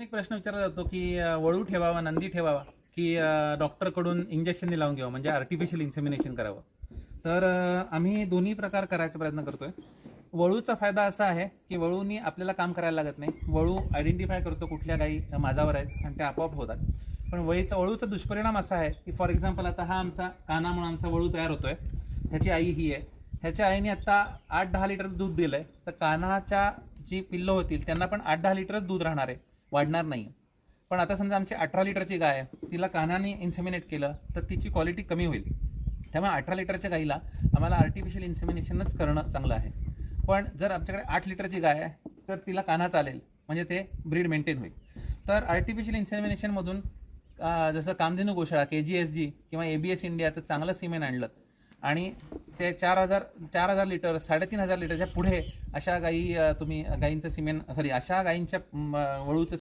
एक प्रश्न विचारला जातो की वळू ठेवावा नंदी ठेवावा की डॉक्टरकडून इंजेक्शन लावून घ्यावं म्हणजे आर्टिफिशियल इन्सेमिनेशन करावं. तर आम्ही दोन्ही प्रकार करायचा प्रयत्न करतोय. वळूचा फायदा असा आहे की वळूनी आपल्याला काम करायला लागत नाही. वळू आयडेंटिफाय करतो कुठल्या गायी माझावर आहेत आणि त्या आपोआप होतात. पण वळीचा वळूचा दुष्परिणाम असा आहे की फॉर एक्झाम्पल आता हा आमचा काना म्हणून आमचा वळू तयार होतोय. ह्याची आई ही आहे. ह्याच्या आईने आता आठ दहा लिटर दूध दिलंय. तर कानाच्या जी पिल्लं होतील त्यांना पण आठ दहा लिटरच दूध राहणार आहे. वाढणार नाही. पण आता समजा आमची अठरा लिटरची गाय आहे तिला कानाने इन्सेमिनेट केलं तर तिची क्वालिटी कमी होईल. त्यामुळे अठरा लिटरच्या गाईला आम्हाला आर्टिफिशियल इन्सेमिनेशनच करणं चांगलं आहे. पण जर आमच्याकडे आठ लिटरची गाय आहे तर तिला काना चालेल म्हणजे ते ब्रीड मेंटेन होईल. तर आर्टिफिशियल इन्सेमिनेशनमधून जसं कामधेनू गोशाळा के जी एस जी किंवा ए बी एस इंडियाचं चांगलं सिमेंट आणलं. आणि ते चार हजार चार हजार लिटर साडेतीन हजार लिटरच्या पुढे अशा गाई तुम्ही गाईंचं सिमेंट सॉरी अशा गाईंच्या वळूचं